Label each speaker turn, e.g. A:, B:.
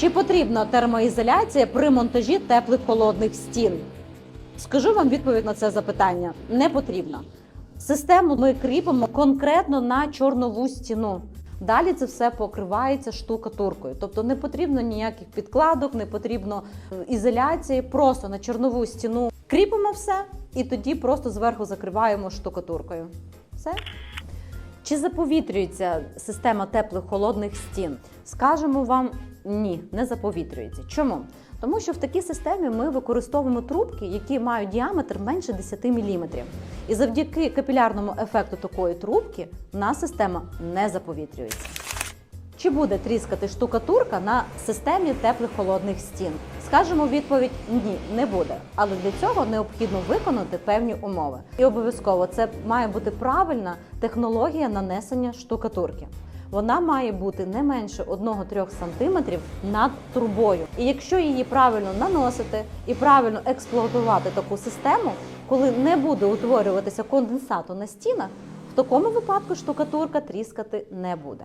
A: Чи потрібна термоізоляція при монтажі теплих холодних стін? Скажу вам відповідь на це запитання: не потрібно. Систему ми кріпимо конкретно на чорнову стіну. Далі це все покривається штукатуркою. Тобто не потрібно ніяких підкладок, не потрібно е, ізоляції, просто на чорнову стіну кріпимо все і тоді просто зверху закриваємо штукатуркою. Все. Чи заповітрюється система теплих холодних стін? Скажемо вам ні, не заповітрюється. Чому? Тому що в такій системі ми використовуємо трубки, які мають діаметр менше 10 мм. І завдяки капілярному ефекту такої трубки у нас система не заповітрюється. Чи буде тріскати штукатурка на системі теплих холодних стін? Скажемо відповідь ні, не буде. Але для цього необхідно виконати певні умови. І обов'язково це має бути правильна технологія нанесення штукатурки. Вона має бути не менше 1-3 см над трубою. І якщо її правильно наносити і правильно експлуатувати таку систему, коли не буде утворюватися конденсату на стінах, в такому випадку штукатурка тріскати не буде.